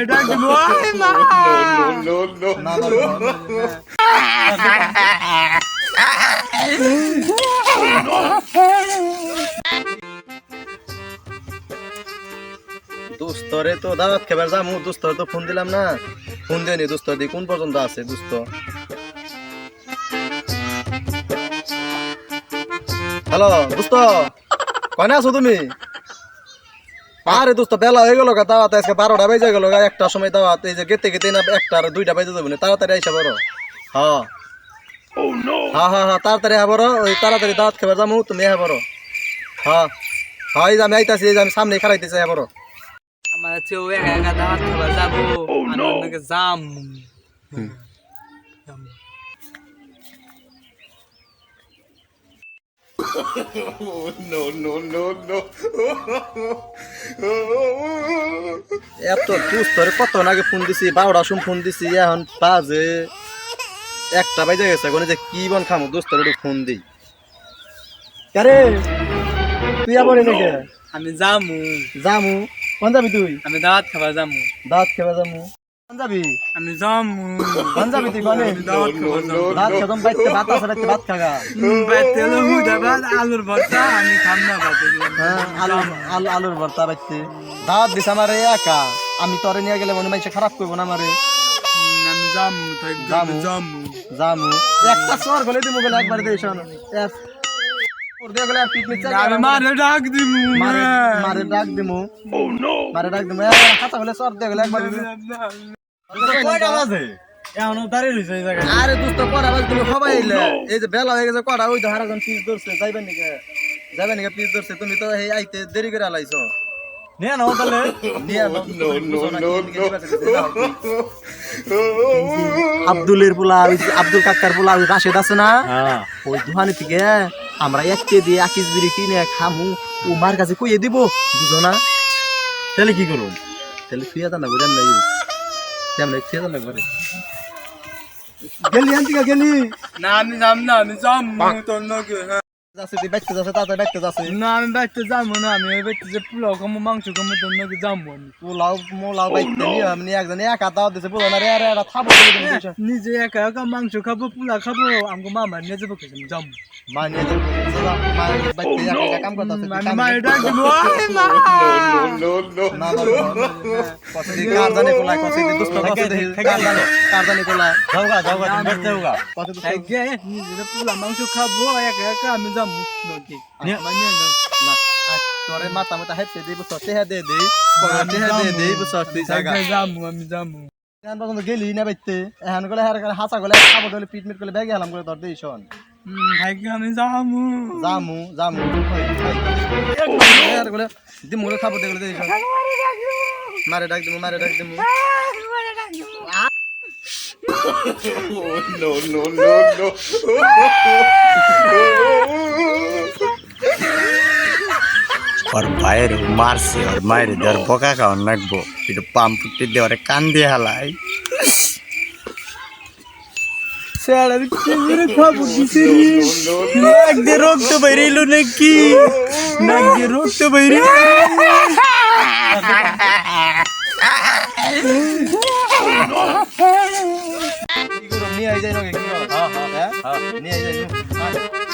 মা! না না দোস্তরে তো দাওয়াত খেবার যামু। দোস্তরে তো ফোন দিলাম না। ফোন দিওনি দোস্তর দি কোন পর্যন্ত আছে দোস্ত হ্যালো দোস্ত কনে আছো তুমি? আরে দোস্ত বেলা হয়ে গেল গা দাওয়াত আজকে বারোটা বেজে গেল গা একটা সময় দাওয়াত এই যে গেতে গেতে না একটা আর দুইটা বেজে যাবে না তাড়াতাড়ি আইসা বড় হ্যাঁ। হ্যাঁ হ্যাঁ হ্যাঁ তাড়াতাড়ি হ্যাঁ বড় ওই তাড়াতাড়ি দাওয়াত খেবার যামু তুমি হ্যাঁ বড় হ্যাঁ। হ্যাঁ এই যে আমি আইতাছি এই যে আমি সামনে খারাইতেছি হ্যাঁ বড় আমার আছে ও একা একা দাওয়াত খাবার যাব আমি অন্যকে যাম। এত দুস্তরে কত আগে ফোন দিছি বারোটার সময় ফোন দিছি এখন বাজে একটা বাজে গেছে এখন যে কি বন খামো দুস্তরে একটু ফোন দিই। আরে তুই আবার এনেকে আমি যামু যামু কোন যাবি তুই? আমি দাঁত খাবার যামু দাঁত খাবার যামু আমি তুই খেদম বাইতে ভাত আছে ভাত খাগা। বাইতে আলুর ভর্তা আমি খাম না ভাত হ্যাঁ আলু আলু আলুর ভর্তা বাইতে দাঁত দিস আমার একা। আমি তোরে নিয়ে গেলে মনে মানুষ খারাপ করব না আমারে। আমি যামু তাই যামু। যামু জামু। একটা সর গলে দিমু গলে একবার দেই শোন। এক। ওর দিয়ে গেলে পিকনিক চাই আমি মারে ডাক দিমু মারে মারে ডাক দিমু। মারে ডাক দিমু। এ হাতা গলে সর দিয়ে গেলে একবার দিমু কয়টা বাজে? এখনও এই আরে দোস্ত কড়া বাজ? সবাই এই যে বেলা হয়ে গেছে কড়া ওই তো হারাজন পিস ধরছে যাইবেন নাকি? যাবেন নাকি পিস ধরছে? তুমি তো এই আইতে দেরি করে আলাইছো নিয়ে নাও তাহলে। আব্দুলের পোলা ওই আব্দুল কাকার পোলা ওই রাশেদ আছে না? হ্যাঁ। ওই দোকানে থেকে আমরা এক কেজি আকিস বিড়ি কিনে খামু। ও মার কাছে কইয়ে দিব বুঝো না? তাহলে কি করুন তাহলে ফিরে যান না বুঝেন না কেমন ফিরে যান না করে গেলি আনতি গেলি না আমি যাম না আমি যামু তোর নকে না আমি বাইতে যাব না আমি বাইতে যে পোলাও খামো মাংস খামো তোর নকে যাব আমি পোলাও মোলাও বাইতে নিয়ে আমি একজন একা দাও দিছে বুঝো না রে দিন দিছে নিজে একা একা মাংস খাব পোলা খাব আমাকে মামা নিয়ে যাব খেয়ে যাব মা নিয়ে যাব মা বাইতে একা একা কাম করতে আমি মায়ের ডাক দিব ওই মা না না কত দি কার জানে কোলা কত দি দুষ্ট কত দি কার জানে কার জানে কোলা যাও গা তুমি বেঁচে যাও গা দি নিজে পোলা মাংস খাব একা একা আমি যাব তোরে গেলি গলে হার করে হাসা গলে খাব গলে পিটমিট করে ব্যাগে হেলাম করে ধর দেই শোন আমি যাব জামু জামু হার গলে দিমু গলে দেই শোন মারে ডাক দিমু মারে ডাক দিমু ওর ভাইয়ের মারছে ওর মায়ের দেওয়ার বোকা খাওয়ান লাগবো। একটু পাম্প পুটি দেওয়ারে কান দিয়ে হালাই। নাক দিয়ে রক্ত নাকি? নাক দিয়ে করব নিয়ে যাই নগে কি হ্যাঁ হ্যাঁ। নিয়ে যাই